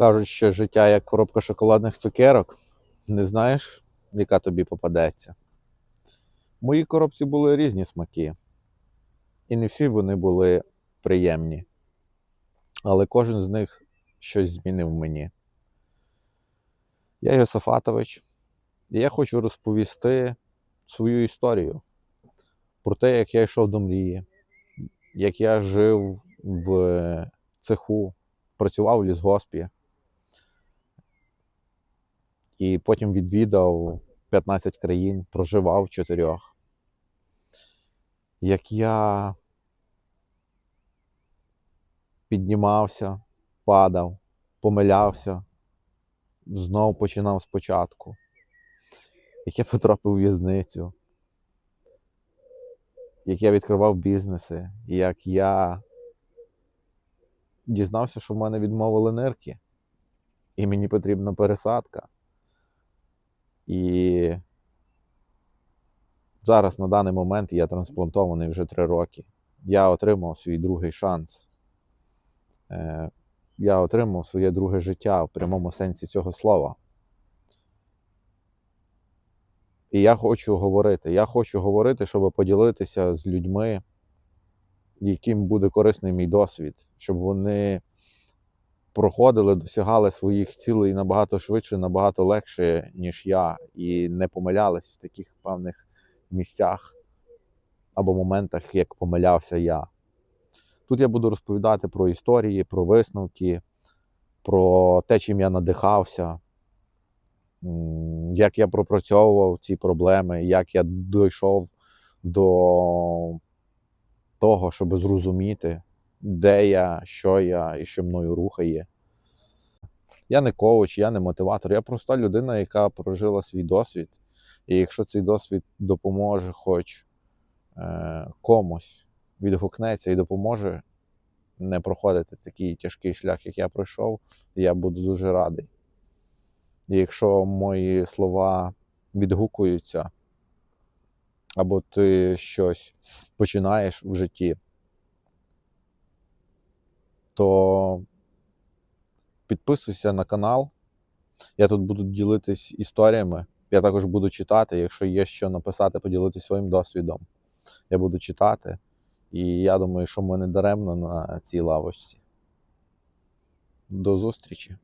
Кажуть, що життя як коробка шоколадних цукерок. Не знаєш, яка тобі попадеться. В моїй коробці були різні смаки. І не всі вони були приємні. Але кожен з них щось змінив мені. Я Йосифатович, і я хочу розповісти свою історію про те, як я йшов до мрії, як я жив в цеху, працював в лісгоспі, і потім відвідав 15 країн, проживав в чотирьох. Як я піднімався, падав, помилявся, знов починав спочатку. Як я потрапив у в'язницю, як я відкривав бізнеси, як я дізнався, що в мене відмовили нирки, і мені потрібна пересадка. І зараз на даний момент я трансплантований вже три роки. Я отримав свій другий шанс. Е, Я отримав своє друге життя в прямому сенсі цього слова. І я хочу говорити. Я хочу говорити, щоб поділитися з людьми, яким буде корисний мій досвід, щоб вони проходили, досягали своїх цілей набагато швидше, набагато легше, ніж я, і не помилялись в таких певних місцях або моментах, як помилявся я. Тут я буду розповідати про історії, про висновки, про те, чим я надихався, як я пропрацьовував ці проблеми, як я дійшов до того, щоб зрозуміти, де я, що я і що мною рухає. Я не коуч, я не мотиватор, я проста людина, яка прожила свій досвід. І якщо цей досвід допоможе хоч е, комусь, відгукнеться і допоможе не проходити такий тяжкий шлях, як я пройшов, я буду дуже радий. І якщо мої слова відгукуються, або ти щось починаєш в житті, то підписуйся на канал. Я тут буду ділитись історіями. Я також буду читати. Якщо є що написати, поділитися своїм досвідом. Я буду читати. І я думаю, що ми не даремно на цій лавочці. До зустрічі!